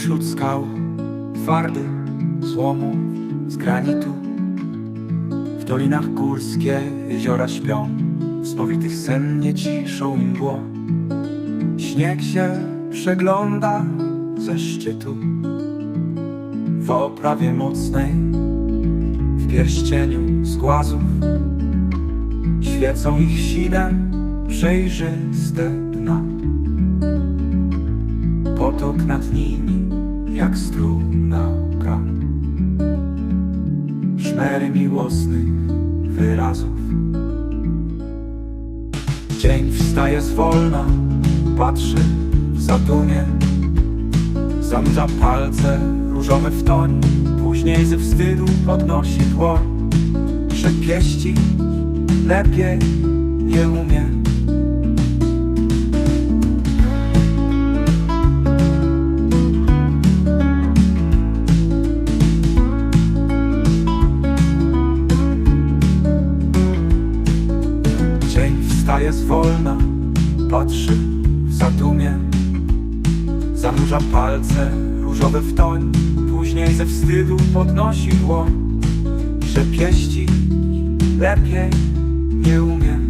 Wśród skał twardy złomu z granitu. W dolinach górskie jeziora śpią spowitych sennie ciszą i mgło Śnieg się przegląda ze szczytu. W oprawie mocnej W pierścieniu z głazów Świecą ich sine przejrzyste dna. Potok nad nimi jak struna gra Szmery miłosnych wyrazów. Dzień wstaje zwolna, patrzy w zadumie Zanurza palce różowe w toń Później ze wstydu podnosi dłoń. Że pieści lepiej nie umie Wstaje zwolna, patrzy w zadumie. Zanurza palce różowe w toń Później ze wstydu podnosi dłoń. Że pieści lepiej nie umie